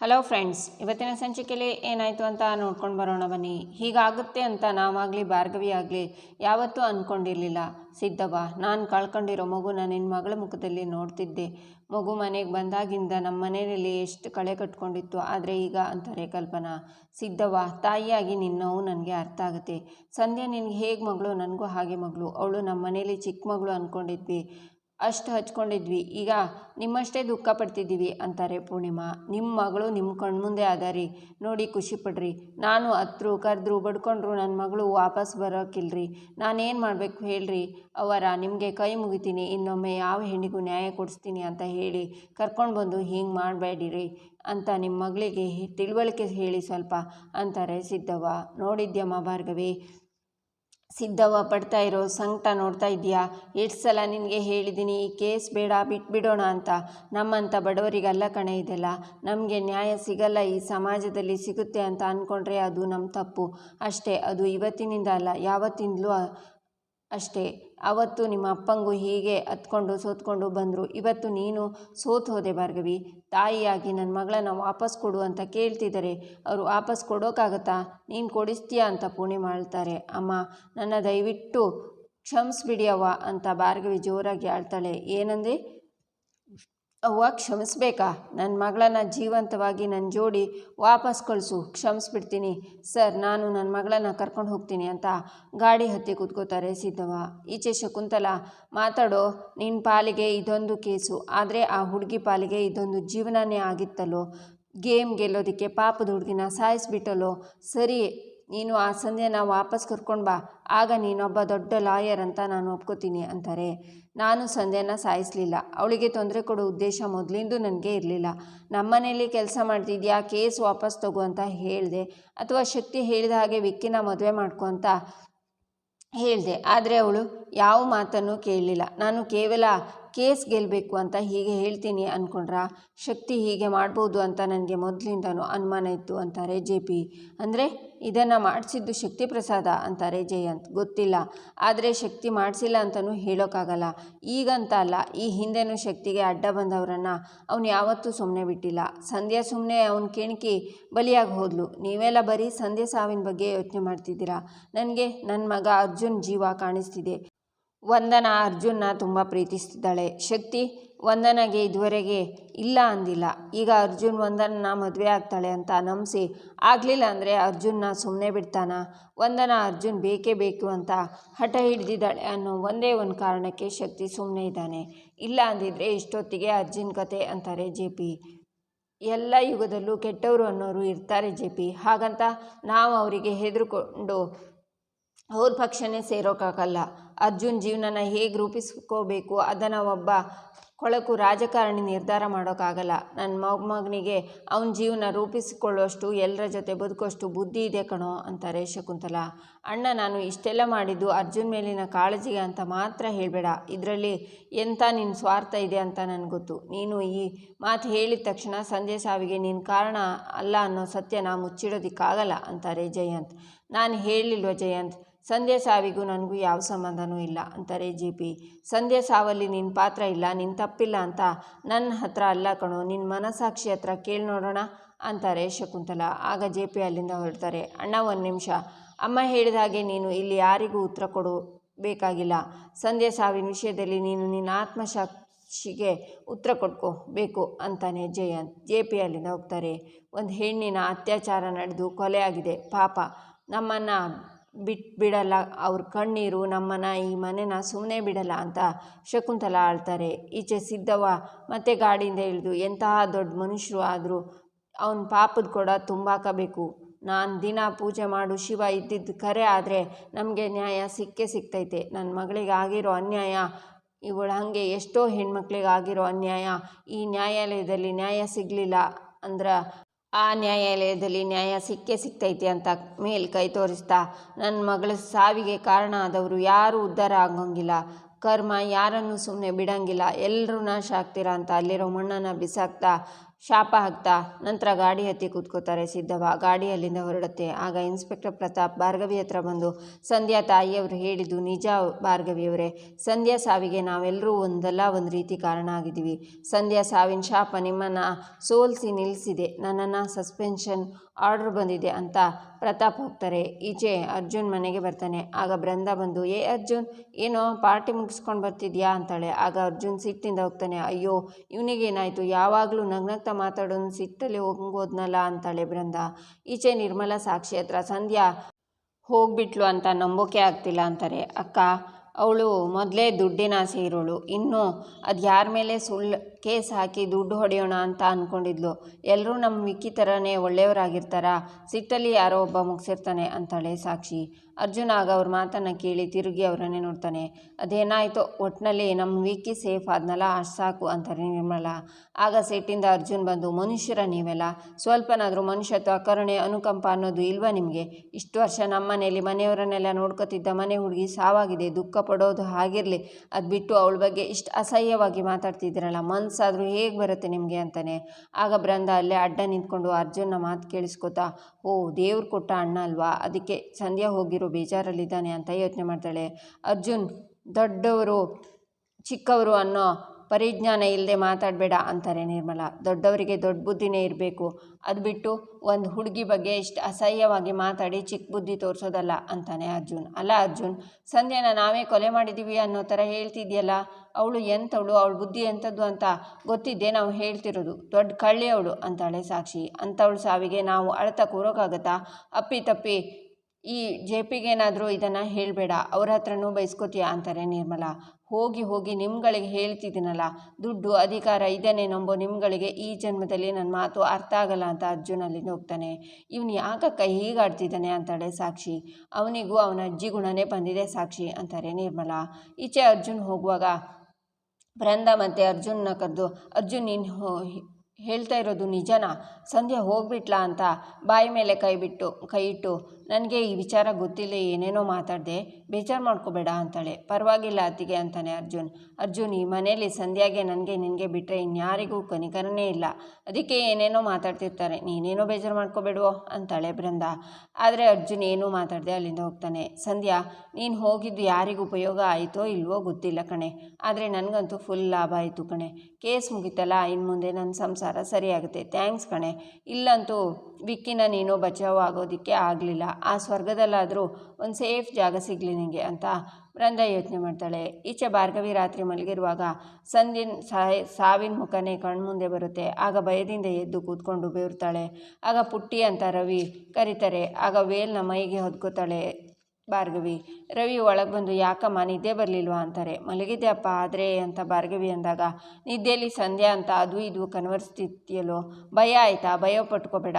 Hello friends ಇವತ್ತಿನ ಸಂಚಿಕೆಯಲ್ಲಿ ಏನಾಯಿತು ಅಂತ ನೋಡ್ಕೊಂಡು ಬರೋಣ ಬನ್ನಿ. ಹೀಗಾಗುತ್ತೆ ಅಂತ ನಾವಾಗಲಿ, ಭಾರ್ಗವಿ ಆಗಲಿ ಯಾವತ್ತೂ ಅಂದ್ಕೊಂಡಿರಲಿಲ್ಲ ಸಿದ್ಧವ್ವ ನಾನು ಕಳ್ಕೊಂಡಿರೋ ಮಗು ನಾನು ನಿನ್ನ ಮಗಳ ಮುಖದಲ್ಲಿ ನೋಡ್ತಿದ್ದೆ. ಮಗು ಮನೆಗೆ ಬಂದಾಗಿಂದ ನಮ್ಮ ಮನೆಯಲ್ಲಿ ಎಷ್ಟು ಕಳೆ ಕಟ್ಕೊಂಡಿತ್ತು, ಆದರೆ ಈಗ ಅಂತಾರೆ ಕಲ್ಪನಾ. ಸಿದ್ಧವ್ವ ತಾಯಿಯಾಗಿ ನಿನ್ನವು ನೋವು ನನಗೆ ಅರ್ಥ ಆಗುತ್ತೆ. ಸಂಧ್ಯಾ ನಿನಗೆ ಹೇಗೆ ಮಗಳು? ನನಗೂ ಹಾಗೆ ಮಗಳು. ಅವಳು ನಮ್ಮ ಮನೇಲಿ ಚಿಕ್ಕ ಮಗಳು ಅಂದ್ಕೊಂಡಿದ್ವಿ ಅಷ್ಟು ಹಚ್ಕೊಂಡಿದ್ವಿ. ಈಗ ನಿಮ್ಮಷ್ಟೇ ದುಃಖ ಪಡ್ತಿದ್ದೀವಿ ಅಂತಾರೆ ಪೂರ್ಣಿಮಾ. ನಿಮ್ಮ ಮಗಳು ನಿಮ್ಮ ಕಣ್ಮುಂದೆ ಅದಾರಿ. ನೋಡಿ ಖುಷಿ ಪಡ್ರಿ. ನಾನು ಹತ್ರು ಕರೆದ್ರು, ಬಡ್ಕೊಂಡ್ರು ನನ್ನ ಮಗಳು ವಾಪಸ್ ಬರೋಕ್ಕಿಲ್ರಿ ನಾನೇನು ಮಾಡಬೇಕು ಹೇಳ್ರಿ. ಅವರ, ನಿಮಗೆ ಕೈ ಮುಗಿತೀನಿ. ಇನ್ನೊಮ್ಮೆ ಯಾವ ಹೆಣ್ಣಿಗೂ ನ್ಯಾಯ ಕೊಡಿಸ್ತೀನಿ ಅಂತ ಹೇಳಿ ಕರ್ಕೊಂಡು ಬಂದು ಹಿಂಗೆ ಮಾಡಬೇಡಿರಿ ಅಂತ ನಿಮ್ಮ ಮಗಳಿಗೆ ತಿಳುವಳಿಕೆ ಹೇಳಿ ಸ್ವಲ್ಪ ಅಂತಾರೆ ಸಿದ್ಧವ್ವ ನೋಡಿದ್ಯಮ್ಮ ಭಾರ್ಗವಿ. ಸಿದ್ಧವ್ವ ಪಡ್ತಾ ಇರೋ ಸಂಕಟ ನೋಡ್ತಾ ಇದೆಯಾ ಎಷ್ಟು ಸಲ ನಿನಗೆ ಹೇಳಿದ್ದೀನಿ ಈ ಕೇಸ್ ಬೇಡ, ಬಿಟ್ಬಿಡೋಣ ಅಂತ. ನಮ್ಮಂಥ ಬಡವರಿಗೆಲ್ಲ ಕಣೆ ಇದೆಲ್ಲ. ನಮಗೆ ನ್ಯಾಯ ಸಿಗಲ್ಲ, ಈ ಸಮಾಜದಲ್ಲಿ ಸಿಗುತ್ತೆ ಅಂತ ಅಂದ್ಕೊಂಡ್ರೆ ಅದು ನಮ್ಮ ತಪ್ಪು. ಅಷ್ಟೇ, ಅದು ಇವತ್ತಿನಿಂದ ಅಲ್ಲ, ಯಾವತ್ತಿಂದಲೂ ಅಷ್ಟೇ. ಅವತ್ತು ನಿಮ್ಮ ಅಪ್ಪಂಗೂ ಹೀಗೆ ಹತ್ಕೊಂಡು ಸೋತ್ಕೊಂಡು ಬಂದರು. ಇವತ್ತು ನೀನು ಸೋತು ಹೋದೆ ಭಾರ್ಗವಿ. ತಾಯಿಯಾಗಿ ನನ್ನ ಮಗಳನ್ನ ವಾಪಸ್ ಕೊಡು ಅಂತ ಕೇಳ್ತಿದ್ದಾರೆ ಅವರು ವಾಪಸ್ ಕೊಡೋಕ್ಕಾಗತ್ತಾ ನೀನು ಕೊಡಿಸ್ತೀಯಾ ಅಂತ ಪುಣೆ ಮಾಡ್ತಾರೆ. ಅಮ್ಮ, ನನ್ನ ದಯವಿಟ್ಟು ಕ್ಷಮಿಸ್ಬಿಡಿ ಅವ್ವ ಅಂತ ಭಾರ್ಗವಿ ಜೋರಾಗಿ ಆಳ್ತಾಳೆ. ಏನಂದೆ? ಅವ್ವ, ಕ್ಷಮಿಸ್ಬೇಕಾ? ನನ್ನ ಮಗಳನ್ನ ಜೀವಂತವಾಗಿ ನನ್ನ ಜೋಡಿ ವಾಪಸ್ ಕಳಿಸು ಕ್ಷಮಿಸ್ಬಿಡ್ತೀನಿ. ಸರ್, ನಾನು ನನ್ನ ಮಗಳನ್ನ ಕರ್ಕೊಂಡು ಹೋಗ್ತೀನಿ ಅಂತ ಗಾಡಿ ಹತ್ತಿ ಕೂತ್ಕೋತಾರೆ ಸಿದ್ದವ್ವ. ಈಚೆ ಶಕುಂತಲ, ಮಾತಾಡೋ ನಿನ್ನ ಪಾಲಿಗೆ ಇದೊಂದು ಕೇಸು. ಆದರೆ ಆ ಹುಡುಗಿ ಪಾಲಿಗೆ ಇದೊಂದು ಜೀವನನೇ ಆಗಿತ್ತಲ್ಲೋ. ಗೇಮ್ ಗೆಲ್ಲೋದಕ್ಕೆ ಪಾಪದ ಹುಡುಗಿನ ಸಾಯಿಸ್ಬಿಟ್ಟಲ್ಲೋ. ಸರಿ ನೀನು ಆ ಸಂಧ್ಯನ ವಾಪಸ್ ಕರ್ಕೊಂಡು ಬಾ. ಆಗ ನೀನೊಬ್ಬ ದೊಡ್ಡ ಲಾಯರ್ ಅಂತ ನಾನು ಒಪ್ಕೋತೀನಿ ಅಂತಾರೆ. ನಾನು ಸಂಧ್ಯನ ಸಾಯಿಸಲಿಲ್ಲ. ಅವಳಿಗೆ ತೊಂದರೆ ಕೊಡೋ ಉದ್ದೇಶ ಮೊದಲಿಂದ ನನಗೆ ಇರಲಿಲ್ಲ. ನಮ್ಮನೇಲಿ ಕೆಲಸ ಮಾಡ್ತಿದ್ಯಾ? ಕೇಸ್ ವಾಪಸ್ ತಗೋ ಅಂತ ಹೇಳಿದೆ. ಅಥವಾ ಶಕ್ತಿ ಹೇಳಿದ ಹಾಗೆ ವಿಕ್ಕಿನ ಮದುವೆ ಮಾಡ್ಕೊ ಅಂತ ಹೇಳಿದೆ. ಆದರೆ ಅವಳು ಯಾವ ಮಾತನ್ನು ಕೇಳಲಿಲ್ಲ. ನಾನು ಕೇವಲ ಕೇಸ್ ಗೆಲ್ಲಬೇಕು ಅಂತ ಹೀಗೆ ಹೇಳ್ತೀನಿ ಅಂದ್ಕೊಂಡ್ರಾ ಶಕ್ತಿ ಹೀಗೆ ಮಾಡ್ಬೋದು ಅಂತ ನನಗೆ ಮೊದಲಿಂದನೂ ಅನುಮಾನ ಇತ್ತು ಅಂತಾರೆ ಜೆ ಪಿ. ಅಂದರೆ ಇದನ್ನು ಮಾಡಿಸಿದ್ದು ಶಕ್ತಿ ಪ್ರಸಾದ ಅಂತಾರೆ ಜಯಂತ್. ಗೊತ್ತಿಲ್ಲ. ಆದರೆ ಶಕ್ತಿ ಮಾಡಿಸಿಲ್ಲ ಅಂತಲೂ ಹೇಳೋಕ್ಕಾಗಲ್ಲ. ಈಗಂತ ಅಲ್ಲ. ಈ ಹಿಂದೆನೂ ಶಕ್ತಿಗೆ ಅಡ್ಡ ಬಂದವರನ್ನು ಅವನು ಯಾವತ್ತೂ ಸುಮ್ಮನೆ ಬಿಟ್ಟಿಲ್ಲ. ಸಂಧ್ಯಾ ಸುಮ್ಮನೆ ಅವನ ಕೆಣಕಿ ಬಲಿಯಾಗಿ ಹೋದ್ಲು. ನೀವೆಲ್ಲ ಬರೀ ಸಂಧ್ಯಾ ಸಾವಿನ ಬಗ್ಗೆ ಯೋಚನೆ ಮಾಡ್ತಿದ್ದೀರಾ? ನನಗೆ ನನ್ನ ಮಗ ಅರ್ಜುನ್ ಜೀವ ಕಾಣಿಸ್ತಿದೆ. ವಂದನಾ ಅರ್ಜುನ್ನ ತುಂಬ ಪ್ರೀತಿಸ್ತಿದ್ದಾಳೆ. ಶಕ್ತಿ, ವಂದನಗೆ ಇದುವರೆಗೆ ಇಲ್ಲ ಅಂದಿಲ್ಲ. ಈಗ ಅರ್ಜುನ್ ವಂದನನ ಮದುವೆ ಆಗ್ತಾಳೆ ಅಂತ ನಂಬಿಸಿ, ಆಗಲಿಲ್ಲ ಅಂದರೆ ಅರ್ಜುನ್ನ ಸುಮ್ಮನೆ ಬಿಡ್ತಾನ? ವಂದನ ಅರ್ಜುನ್ ಬೇಕೇ ಬೇಕು ಅಂತ ಹಠ ಹಿಡಿದಿದ್ದಾಳೆ ಅನ್ನೋ ಒಂದೇ ಒಂದು ಕಾರಣಕ್ಕೆ ಶಕ್ತಿ ಸುಮ್ಮನೆ ಇದ್ದಾನೆ. ಇಲ್ಲ ಅಂದಿದ್ರೆ ಇಷ್ಟೊತ್ತಿಗೆ ಅರ್ಜುನ್ ಕತೆ ಅಂತಾರೆ ಜೆ ಪಿ. ಎಲ್ಲ ಯುಗದಲ್ಲೂ ಕೆಟ್ಟವರು ಅನ್ನೋರು ಇರ್ತಾರೆ ಜೆ ಪಿ. ಹಾಗಂತ ನಾವು ಅವರಿಗೆ ಹೆದರ್ಕೊಂಡು ಅವ್ರ ಪಕ್ಷನೇ ಸೇರೋಕ್ಕಾಗಲ್ಲ ಅರ್ಜುನ್ ಜೀವನನ ಹೇಗೆ ರೂಪಿಸ್ಕೋಬೇಕು? ಅದನ್ನು ಒಬ್ಬ ಕೊಳಕು ರಾಜಕಾರಣಿ ನಿರ್ಧಾರ ಮಾಡೋಕ್ಕಾಗಲ್ಲ ನನ್ನ ಮೊಮ್ಮಗನಿಗೆ ಅವನ ಜೀವನ ರೂಪಿಸಿಕೊಳ್ಳುವಷ್ಟು ಎಲ್ಲರ ಜೊತೆ ಬದುಕುವಷ್ಟು ಬುದ್ಧಿ ಇದೆ ಕಣೋ ಅಂತಾರೆ ಶಕುಂತಲ ಅಣ್ಣ, ನಾನು ಇಷ್ಟೆಲ್ಲ ಮಾಡಿದ್ದು ಅರ್ಜುನ್ ಮೇಲಿನ ಕಾಳಜಿಗೆ ಅಂತ ಮಾತ್ರ ಹೇಳಬೇಡ. ಇದರಲ್ಲಿ ಎಂಥ ನಿನ್ನ ಸ್ವಾರ್ಥ ಇದೆ ಅಂತ ನನಗೆ ಗೊತ್ತು. ನೀನು ಈ ಮಾತು ಹೇಳಿದ ತಕ್ಷಣ ಸಂಜೆ ಸಾವಿಗೆ ನೀನು ಕಾರಣ ಅಲ್ಲ ಅನ್ನೋ ಸತ್ಯನ ಮುಚ್ಚಿಡೋದಕ್ಕಾಗಲ್ಲ ಅಂತಾರೆ ಜಯಂತ್. ನಾನು ಹೇಳಿಲ್ವ ಜಯಂತ್? ಸಂಧ್ಯಾ ಸಾವಿಗೂ ನನಗೂ ಯಾವ ಸಂಬಂಧನೂ ಇಲ್ಲ ಅಂತಾರೆ ಜಿ ಪಿ. ಸಂಧ್ಯಾ ಸಾವಲ್ಲಿ ನಿನ್ನ ಪಾತ್ರ ಇಲ್ಲ ನಿನ್ನ ತಪ್ಪಿಲ್ಲ ಅಂತ ನನ್ನ ಹತ್ರ ಅಲ್ಲ ಕಣೋ ನಿನ್ನ ಮನಸಾಕ್ಷಿ ಹತ್ರ ಕೇಳಿ ನೋಡೋಣ ಅಂತಾರೆ ಶಕುಂತಲ. ಆಗ ಜೆ ಪಿ ಅಲ್ಲಿಂದ ಹೊರಡ್ತಾರೆ, ಅಣ್ಣ, ಒಂದು ನಿಮಿಷ. ಅಮ್ಮ ಹೇಳಿದ ಹಾಗೆ ನೀನು ಇಲ್ಲಿ ಯಾರಿಗೂ ಉತ್ತರ ಕೊಡು ಬೇಕಾಗಿಲ್ಲ ಸಂಧ್ಯಾ ಸಾವಿನ ವಿಷಯದಲ್ಲಿ ನೀನು ನಿನ್ನ ಆತ್ಮಸಾಕ್ಷಿಗೆ ಉತ್ತರ ಕೊಟ್ಕೋ ಬೇಕು ಅಂತಾನೆ ಜಯಂತ್. ಜೆ ಪಿ ಅಲ್ಲಿಂದ ಹೋಗ್ತಾರೆ. ಒಂದು ಹೆಣ್ಣಿನ ಅತ್ಯಾಚಾರ ನಡೆದು ಕೊಲೆ ಆಗಿದೆ. ಪಾಪ ನಮ್ಮನ್ನು ಬಿಟ್ಬಿಡಲ್ಲ ಅವ್ರ ಕಣ್ಣೀರು ನಮ್ಮನ ಈ ಮನೆನ ಸುಮ್ಮನೆ ಬಿಡಲ್ಲ ಅಂತ ಶಕುಂತಲ ಆಳ್ತಾರೆ. ಈಚೆ ಸಿದ್ದವ್ವ ಮತ್ತೆ ಗಾಡಿಯಿಂದ ಇಳಿದು ಎಂತಹ ದೊಡ್ಡ ಮನುಷ್ಯರು ಆದರೂ ಅವನ ಪಾಪದ ಕೊಡ ತುಂಬಾಕಬೇಕು. ನಾನು ದಿನ ಪೂಜೆ ಮಾಡು ಶಿವ ಇದ್ದಿದ್ದು ಕರೆ ಆದರೆ ನಮಗೆ ನ್ಯಾಯ ಸಿಕ್ಕೇ ಸಿಗ್ತೈತೆ. ನನ್ನ ಮಗಳಿಗೆ ಆಗಿರೋ ಅನ್ಯಾಯ, ಇವಳು ಹಾಗೆ ಎಷ್ಟೋ ಹೆಣ್ಮಕ್ಳಿಗೆ ಆಗಿರೋ ಅನ್ಯಾಯ ಈ ನ್ಯಾಯಾಲಯದಲ್ಲಿ ನ್ಯಾಯ ಸಿಗಲಿಲ್ಲ ಅಂದ್ರೆ ಆ ನ್ಯಾಯಾಲಯದಲ್ಲಿ ನ್ಯಾಯ ಸಿಕ್ಕೇ ಸಿಕ್ತೈತಿ ಅಂತ ಮೇಲ್ ಕೈ ತೋರಿಸ್ತಾ ನನ್ನ ಮಗಳ ಸಾವಿಗೆ ಕಾರಣ ಆದವರು ಯಾರೂ ಉದ್ಧಾರ ಆಗೋಂಗಿಲ್ಲ. ಕರ್ಮ ಯಾರನ್ನು ಸುಮ್ಮನೆ ಬಿಡಂಗಿಲ್ಲ. ಎಲ್ಲರೂ ನಾಶ ಆಗ್ತೀರಾ ಅಂತ ಅಲ್ಲಿರೋ ಮಣ್ಣನ್ನು ಬಿಸಾಕ್ತಾ ಶಾಪ ಹಾಕ್ತಾ ನಂತರ ಗಾಡಿ ಹತ್ತಿ ಕೂತ್ಕೋತಾರೆ ಸಿದ್ಧವ ಗಾಡಿ ಅಲ್ಲಿಂದ ಹೊರಡುತ್ತೆ. ಆಗ ಇನ್ಸ್ಪೆಕ್ಟರ್ ಪ್ರತಾಪ್ ಭಾರ್ಗವಿ ಹತ್ರ ಬಂದು, ಸಂಧ್ಯಾ ತಾಯಿಯವರು ಹೇಳಿದ್ದು ನಿಜ ಭಾರ್ಗವಿಯವರೇ ಸಂಧ್ಯಾ ಸಾವಿಗೆ ನಾವೆಲ್ಲರೂ ಒಂದಲ್ಲ ಒಂದು ರೀತಿ ಕಾರಣ ಆಗಿದ್ದೀವಿ. ಸಂಧ್ಯಾ ಸಾವಿನ ಶಾಪ ನಿಮ್ಮನ್ನು ಸೋಲಿಸಿ ನಿಲ್ಲಿಸಿದೆ ನನ್ನನ್ನು ಸಸ್ಪೆನ್ಷನ್ ಆರ್ಡರ್ ಬಂದಿದೆ ಅಂತ ಪ್ರತಾಪ್ ಹೋಗ್ತಾರೆ. ಈಚೆ ಅರ್ಜುನ್ ಮನೆಗೆ ಬರ್ತಾನೆ. ಆಗ ಬೃಂದ ಬಂದು, ಏ ಅರ್ಜುನ್, ಏನೋ ಪಾರ್ಟಿ ಮುಗಿಸ್ಕೊಂಡು ಬರ್ತಿದ್ಯಾ? ಅಂತಾಳೆ. ಆಗ ಅರ್ಜುನ್ ಸಿಟ್ಟಿಂದ ಹೋಗ್ತಾನೆ, ಅಯ್ಯೋ, ಇವನಿಗೇನಾಯಿತು? ಯಾವಾಗಲೂ ನಗ್ನಗ್ತಾ ಮಾತಾಡೋನು ಸಿಟ್ಟಲ್ಲಿ ಹೋಗೋದ್ನಲ್ಲ ಅಂತಾಳೆ ಬೃಂದ. ಈಚೆ ನಿರ್ಮಲಾ ಸಾಕ್ಷಿ ಹತ್ರ, ಸಂಧ್ಯಾ, ಹೋಗ್ಬಿಟ್ಲು ಅಂತ ನಂಬೋಕೆ ಆಗ್ತಿಲ್ಲ ಅಂತಾರೆ. ಅಕ್ಕ, ಅವಳು ಮೊದಲೇ ದುಡ್ಡಿನ ಆಸೆ ಇರೋಳು ಇನ್ನು ಅದು ಯಾರ ಮೇಲೆ ಸುಳ್ಳು, ಕೇಸ್ ಹಾಕಿ ದುಡ್ಡು ಹೊಡೆಯೋಣ ಅಂತ ಅಂದ್ಕೊಂಡಿದ್ಲು ಎಲ್ಲರೂ ನಮ್ಮ ಮಿಕ್ಕಿ ಥರನೇ ಒಳ್ಳೆಯವರಾಗಿರ್ತಾರಾ? ಸಿಟ್ಟಲ್ಲಿ ಯಾರೋ ಒಬ್ಬ ಮುಗಿಸಿರ್ತಾನೆ ಅಂತಾಳೆ ಸಾಕ್ಷಿ. ಅರ್ಜುನ್ ಆಗ ಅವ್ರ ಮಾತನ್ನು ಕೇಳಿ ತಿರುಗಿ ಅವರನ್ನೇ ನೋಡ್ತಾನೆ. ಅದೇನಾಯಿತೋ ಒಟ್ಟಿನಲ್ಲಿ ನಮ್ಮ ವೀಕಿ ಸೇಫ್ ಆದ್ನಲ್ಲ, ಅಷ್ಟು ಸಾಕು ಅಂತಾರೆ ನಿರ್ಮಲ. ಆಗ ಸೆಟ್ಟಿಂದ ಅರ್ಜುನ್ ಬಂದು, ಮನುಷ್ಯರ ನೀವೆಲ್ಲ? ಸ್ವಲ್ಪನಾದರೂ ಮನುಷ್ಯತ್ವ, ಕರುಣೆ, ಅನುಕಂಪ ಅನ್ನೋದು ಇಲ್ವಾ ನಿಮಗೆ? ಇಷ್ಟು ವರ್ಷ ನಮ್ಮ ಮನೆಯಲ್ಲಿ ಮನೆಯವರನ್ನೆಲ್ಲ ನೋಡ್ಕೋತಿದ್ದ ಮನೆ ಹುಡುಗಿ ಸಾವಾಗಿದೆ, ದುಃಖ ಪಡೋದು ಆಗಿರಲಿ ಅದು ಬಿಟ್ಟು ಅವಳ ಬಗ್ಗೆ ಇಷ್ಟು ಅಸಹ್ಯವಾಗಿ ಮಾತಾಡ್ತಿದ್ದೀರಲ್ಲ ಮನಸ್ಸಾದರೂ ಹೇಗೆ ಬರುತ್ತೆ ನಿಮಗೆ? ಅಂತಾನೆ. ಆಗ ಬ್ರಂದ ಅಲ್ಲೇ ಅಡ್ಡ ನಿಂತ್ಕೊಂಡು ಅರ್ಜುನ್ನ ಮಾತು ಕೇಳಿಸ್ಕೊತಾ, ಓ, ದೇವ್ರು ಕೊಟ್ಟ ಅಣ್ಣ ಅಲ್ವಾ? ಅದಕ್ಕೆ ಸಂಧ್ಯಾ ಹೋಗಿರೋ ಬೇಜಾರಲ್ಲಿದ್ದಾನೆ ಅಂತ ಯೋಚನೆ ಮಾಡ್ತಾಳೆ. ಅರ್ಜುನ್, ದೊಡ್ಡವರು, ಚಿಕ್ಕವರು ಅನ್ನೋ ಪರಿಜ್ಞಾನ ಇಲ್ಲದೆ ಮಾತಾಡಬೇಡ ಅಂತಾರೆ ನಿರ್ಮಲ. ದೊಡ್ಡವರಿಗೆ ದೊಡ್ಡ ಬುದ್ಧಿನೇ ಇರಬೇಕು. ಅದು ಬಿಟ್ಟು ಒಂದು ಹುಡುಗಿ ಬಗ್ಗೆ ಇಷ್ಟು ಅಸಹ್ಯವಾಗಿ ಮಾತಾಡಿ ಚಿಕ್ಕ ಬುದ್ಧಿ ತೋರಿಸೋದಲ್ಲ ಅಂತಾನೆ ಅರ್ಜುನ್. ಅಲ್ಲ ಅರ್ಜುನ್, ಸಂಧ್ಯಾನ ನಾವೇ ಕೊಲೆ ಮಾಡಿದ್ದೀವಿ ಅನ್ನೋ ಥರ ಹೇಳ್ತಿದ್ಯಲ್ಲ, ಅವಳು ಎಂಥವಳು ಅವಳ ಬುದ್ಧಿ ಎಂಥದ್ದು ಅಂತ ಗೊತ್ತಿದ್ದೆ ನಾವು ಹೇಳ್ತಿರೋದು. ದೊಡ್ಡ ಕಳ್ಳಿ ಅವಳು ಅಂತಾಳೆ ಸಾಕ್ಷಿ. ಅಂಥವಳು ಸಾವಿಗೆ ನಾವು ಅಳತ ಕೂರೋಕ್ಕಾಗತ್ತಾ ಅಪ್ಪಿ ತಪ್ಪಿ ಈ ಜೆ ಪಿಗೇನಾದರೂ ಇದನ್ನು ಹೇಳಬೇಡ, ಅವ್ರ ಹತ್ರನೂ ಬೈಸ್ಕೋತೀಯ ಅಂತಾರೆ ನಿರ್ಮಲಾ. ಹೋಗಿ ಹೋಗಿ ನಿಮ್ಗಳಿಗೆ ಹೇಳ್ತಿದ್ದೀನಲ್ಲ, ದುಡ್ಡು ಅಧಿಕಾರ ಇದನ್ನೇ ನಂಬೋ ನಿಮ್ಗಳಿಗೆ ಈ ಜನ್ಮದಲ್ಲಿ ನನ್ನ ಮಾತು ಅರ್ಥ ಆಗಲ್ಲ ಅಂತ ಅರ್ಜುನ್ ಅಲ್ಲಿಂದ ಹೋಗ್ತಾನೆ. ಇವನು ಕೈ ಹೀಗಾಡ್ತಿದ್ದಾನೆ ಅಂತಾಳೆ ಸಾಕ್ಷಿ. ಅವನಿಗೂ ಅವನ ಅಜ್ಜಿ ಗುಣನೇ ಬಂದಿದೆ ಸಾಕ್ಷಿ ಅಂತಾರೆ ನಿರ್ಮಲಾ. ಈಚೆ ಅರ್ಜುನ್ ಹೋಗುವಾಗ ಬೃಂದ ಮತ್ತು ಅರ್ಜುನ್ನ ಕರೆದು, ಅರ್ಜುನ್ ನೀನು ಹೇಳ್ತಾ ಇರೋದು ನಿಜನಾ? ಸಂಧ್ಯಾ ಹೋಗ್ಬಿಟ್ಲಾ ಅಂತ? ಬಾಯಿ ಮೇಲೆ ಕೈ ಬಿಟ್ಟು, ಕೈ ಇಟ್ಟು ನನಗೆ ಈ ವಿಚಾರ ಗೊತ್ತಿಲ್ಲ, ಏನೇನೋ ಮಾತಾಡಿದೆ, ಬೇಜಾರು ಮಾಡ್ಕೋಬೇಡ ಅಂತಾಳೆ. ಪರವಾಗಿಲ್ಲ ಅತ್ತಿಗೆ ಅಂತಾನೆ ಅರ್ಜುನ್. ಅರ್ಜುನ್, ಈ ಮನೇಲಿ ಸಂಧ್ಯಾಗೆ ನನಗೆ ನಿನಗೆ ಬಿಟ್ಟರೆ ಇನ್ಯಾರಿಗೂ ಕನಿಕರನೇ ಇಲ್ಲ. ಅದಕ್ಕೆ ಏನೇನೋ ಮಾತಾಡ್ತಿರ್ತಾರೆ. ನೀನೇನೋ ಬೇಜಾರು ಮಾಡ್ಕೋಬೇಡವೋ ಅಂತಾಳೆ ಬೃಂದ. ಆದರೆ ಅರ್ಜುನ್ ಏನೂ ಮಾತಾಡದೆ ಅಲ್ಲಿಂದ ಹೋಗ್ತಾನೆ. ಸಂಧ್ಯಾ, ನೀನು ಹೋಗಿದ್ದು ಯಾರಿಗೂ ಉಪಯೋಗ ಆಯಿತೋ ಇಲ್ವೋ ಗೊತ್ತಿಲ್ಲ ಕಣೆ. ಆದರೆ ನನಗಂತೂ ಫುಲ್ ಲಾಭ ಆಯಿತು ಕಣೆ. ಕೇಸ್ ಮುಗಿತಲ್ಲ ಇನ್ನು ಮುಂದೆ ನನ್ನ ಸಂಸಾರ ಸರಿಯಾಗುತ್ತೆ. ಥ್ಯಾಂಕ್ಸ್ ಕಣೆ. ಇಲ್ಲಂತೂ ವಿಕ್ಕಿನ ನೀನು ಬಚಾವ್ ಆಗೋದಕ್ಕೆ ಆಗಲಿಲ್ಲ. ಆ ಸ್ವರ್ಗದಲ್ಲಾದರೂ ಒಂದು ಸೇಫ್ ಜಾಗ ಸಿಗಲಿ ನಿನಗೆ ಅಂತ ಬೃಂದ ಯೋಚನೆ ಮಾಡ್ತಾಳೆ. ಈಚೆ ಭಾರ್ಗವಿ ರಾತ್ರಿ ಮಲಗಿರುವಾಗ ಸಾಯ್ ಸಾವಿನ ಮುಖನೇ ಕಣ್ಮುಂದೆ ಬರುತ್ತೆ. ಆಗ ಭಯದಿಂದ ಎದ್ದು ಕೂತ್ಕೊಂಡು ಬೇರ್ತಾಳೆ ಆಗ ಪುಟ್ಟಿ ಅಂತ ರವಿ ಕರೀತಾರೆ. ಆಗ ವೇಲ್ನ ಮೈಗೆ ಹೊದ್ಕೋತಾಳೆ. ಭಾರ್ಗವಿ, ರವಿ ಒಳಗೆ ಬಂದು ಯಾಕಮ್ಮ ನಿದ್ದೆ ಬರಲಿಲ್ವಾ ಅಂತಾರೆ. ಮಲಗಿದ್ದೆ ಅಪ್ಪ, ಆದರೆ ಅಂತ ಭಾರ್ಗವಿ ಅಂದಾಗ, ನಿದ್ದೆಯಲ್ಲಿ ಸಂಧ್ಯಾ ಅಂತ ಅದು ಇದು ಕನ್ವರ್ಸ್ತಿದ್ಯಲ್ಲೋ ಭಯ ಆಯಿತಾ? ಭಯ ಪಟ್ಕೋಬೇಡ.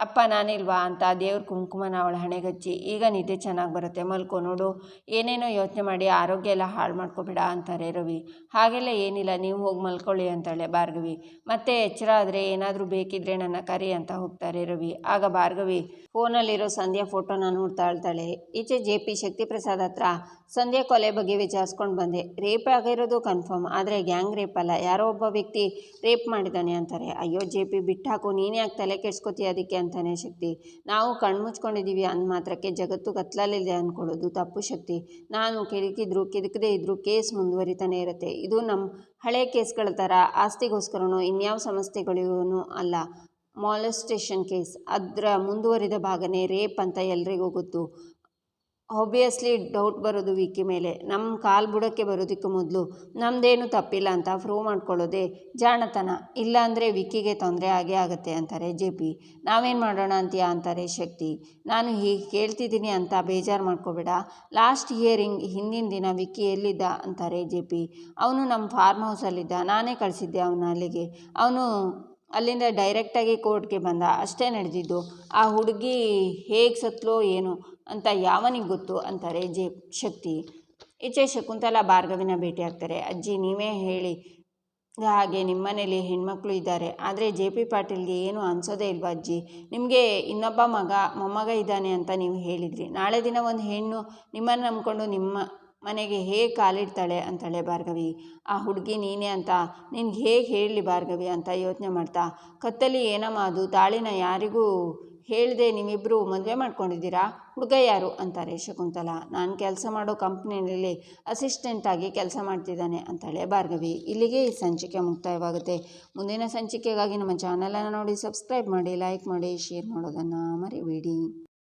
ಅಪ್ಪ ನಾನಿಲ್ವಾ ಅಂತ ದೇವ್ರ ಕುಂಕುಮನ ಅವಳ ಹಣೆಗಚ್ಚಿ, ಈಗ ನಿದ್ದೆ ಚೆನ್ನಾಗಿ ಬರುತ್ತೆ, ಮಲ್ಕೊ ನೋಡು, ಏನೇನೋ ಯೋಚನೆ ಮಾಡಿ ಆರೋಗ್ಯ ಎಲ್ಲ ಹಾಳು ಮಾಡ್ಕೋಬೇಡ, ಅಂತಾರೆ ರವಿ. ಹಾಗೆಲ್ಲ ಏನಿಲ್ಲ, ನೀವು ಹೋಗಿ ಮಲ್ಕೊಳ್ಳಿ, ಅಂತಾಳೆ ಭಾರ್ಗವಿ. ಮತ್ತೆ ಎಚ್ಚರ ಆದರೆ ಏನಾದರೂ ಬೇಕಿದ್ರೆ ನನ್ನ ಕರಿ, ಅಂತ ಹೋಗ್ತಾರೆ ರವಿ. ಆಗ ಭಾರ್ಗವಿ, ಫೋನಲ್ಲಿರೋ ಸಂಧ್ಯಾ ಫೋಟೋನ ನೋಡ್ತಾ ಇರ್ತಾಳೆ. ಈಚೆ ಜೆ ಪಿ ಶಕ್ತಿಪ್ರಸಾದ್ ಹತ್ರ ಸಂಧ್ಯಾ ಕೊಲೆ ಬಗ್ಗೆ ವಿಚಾರಿಸ್ಕೊಂಡು ಬಂದೆ. ರೇಪ್ ಆಗಿರೋದು ಕನ್ಫರ್ಮ್ ಆದರೆ ಗ್ಯಾಂಗ್ ರೇಪ್ ಅಲ್ಲ. ಯಾರೋ ಒಬ್ಬ ವ್ಯಕ್ತಿ ರೇಪ್ ಮಾಡಿದ್ದಾನೆ ಅಂತಾರೆ. ಅಯ್ಯೋ, ಜೆ ಪಿ ಬಿಟ್ಟಾಕು, ನೀನೇ ಯಾಕೆ ತಲೆ ಕೆಡ್ಸ್ಕೊತೀಯ ಅದಕ್ಕೆ? ಅಂತಾನೆ ಶಕ್ತಿ. ನಾವು ಕಣ್ಮುಚ್ಕೊಂಡಿದ್ದೀವಿ ಅಂದ ಮಾತ್ರಕ್ಕೆ ಜಗತ್ತು ಕತ್ಲಲ್ಲಿದೆ ಅಂದ್ಕೊಳ್ಳೋದು ತಪ್ಪು ಶಕ್ತಿ. ನಾನು ಕೆದಕಿದ್ರು ಕೆದಕದೆ ಇದ್ದರೂ ಕೇಸ್ ಮುಂದುವರಿತಾನೆ ಇರುತ್ತೆ. ಇದು ನಮ್ಮ ಹಳೆ ಕೇಸ್ಗಳ ಥರ, ಆಸ್ತಿಗೋಸ್ಕರನೋ, ಇನ್ಯಾವ ಸಮಸ್ಯೆಗಳಿಗೂ ಅಲ್ಲ. ಮಾಲಸ್ಟೇಷನ್ ಕೇಸ್ ಅದರ ಮುಂದುವರಿದ ಭಾಗನೇ ರೇಪ್ ಅಂತ ಎಲ್ರಿಗೂ ಗೊತ್ತು. ಆಬ್ವಿಯಸ್ಲಿ ಡೌಟ್ ಬರೋದು ವಿಕಿ ಮೇಲೆ. ನಮ್ಮ ಕಾಲು ಬುಡಕ್ಕೆ ಬರೋದಕ್ಕೆ ಮೊದಲು. ನಮ್ಮದೇನು ತಪ್ಪಿಲ್ಲ ಅಂತ ಪ್ರೂವ್ ಮಾಡ್ಕೊಳ್ಳೋದೇ ಜಾಣತನ. ಇಲ್ಲಾಂದರೆ ವಿಕ್ಕಿಗೆ ತೊಂದರೆ ಆಗೇ ಆಗುತ್ತೆ ಅಂತಾರೆ ಜೆ ಪಿ ನಾವೇನು ಮಾಡೋಣ ಅಂತೀಯ ಅಂತಾರೆ ಶಕ್ತಿ. ನಾನು ಹೀಗೆ ಕೇಳ್ತಿದ್ದೀನಿ ಅಂತ ಬೇಜಾರು ಮಾಡ್ಕೋಬೇಡ. ಲಾಸ್ಟ್ ಹಿಯರಿಂಗ್ ಹಿಂದಿನ ದಿನ ವಿಕ್ಕಿ ಎಲ್ಲಿದ್ದ ಅಂತಾರೆ ಜೆ ಪಿ ಅವನು ನಮ್ಮ ಫಾರ್ಮ್ ಹೌಸಲ್ಲಿದ್ದ ನಾನೇ ಕಳಿಸಿದ್ದೆ ಅವನ ಅಲ್ಲಿಗೆ. ಅವನು ಅಲ್ಲಿಂದ ಡೈರೆಕ್ಟಾಗಿ ಕೋರ್ಟ್ಗೆ ಬಂದ. ಅಷ್ಟೇ ನಡೆದಿದ್ದು. ಆ ಹುಡುಗಿ ಹೇಗೆ ಸತ್ಲೋ ಏನು ಅಂತ ಯಾವನಿಗೆ ಗೊತ್ತು ಅಂತಾರೆ ಜೆ ಶಕ್ತಿ. ಈಚೆ ಶಕುಂತಲಾ ಭಾರ್ಗವಿನ ಭೇಟಿಯಾಗ್ತಾರೆ ಅಜ್ಜಿ, ನೀವೇ ಹೇಳಿ. ಹಾಗೆ ನಿಮ್ಮನೇಲಿ ಹೆಣ್ಮಕ್ಳು ಇದ್ದಾರೆ. ಆದರೆ ಜೆ ಪಿ ಪಾಟೀಲ್ಗೆ ಏನು ಅನ್ಸೋದೇ ಇಲ್ವಾ ಅಜ್ಜಿ? ನಿಮಗೆ ಇನ್ನೊಬ್ಬ ಮಗ, ಮೊಮ್ಮಗ ಇದ್ದಾನೆ ಅಂತ ನೀವು ಹೇಳಿದ್ರಿ. ನಾಳೆ ದಿನ ಒಂದು ಹೆಣ್ಣು ನಿಮ್ಮನ್ನು ನಂಬ್ಕೊಂಡು ನಿಮ್ಮ ಮನೆಗೆ ಹೇಗೆ ಕಾಲಿಡ್ತಾಳೆ ಅಂತಾಳೆ ಭಾರ್ಗವಿ. ಆ ಹುಡುಗಿ ನೀನೇ ಅಂತ, ನಿನ್ಗೆ ಹೇಗೆ ಹೇಳಲಿ ಭಾರ್ಗವಿ ಅಂತ ಯೋಚನೆ ಮಾಡ್ತಾ, ಕತ್ತಲಿ ಏನಮ್ಮ ಅದು, ತಾಳಿನ ಯಾರಿಗೂ ಹೇಳಿದೆ ನೀವಿಬ್ಬರು ಮದುವೆ ಮಾಡ್ಕೊಂಡಿದ್ದೀರಾ? ಹುಡುಗ ಯಾರು? ಅಂತಾರೆ ಶಕುಂತಲ. ನಾನು ಕೆಲಸ ಮಾಡೋ ಕಂಪ್ನಿಯಲ್ಲಿ ಅಸಿಸ್ಟೆಂಟಾಗಿ ಕೆಲಸ ಮಾಡ್ತಿದ್ದಾನೆ ಅಂತಾಳೆ ಭಾರ್ಗವಿ. ಇಲ್ಲಿಗೆ ಈ ಸಂಚಿಕೆ ಮುಕ್ತಾಯವಾಗುತ್ತೆ. ಮುಂದಿನ ಸಂಚಿಕೆಗಾಗಿ ನಮ್ಮ ಚಾನಲನ್ನು ನೋಡಿ ಸಬ್ಸ್ಕ್ರೈಬ್ ಮಾಡಿ ಲೈಕ್ ಮಾಡಿ ಶೇರ್ ಮಾಡೋದನ್ನು ಮರಿಬೇಡಿ.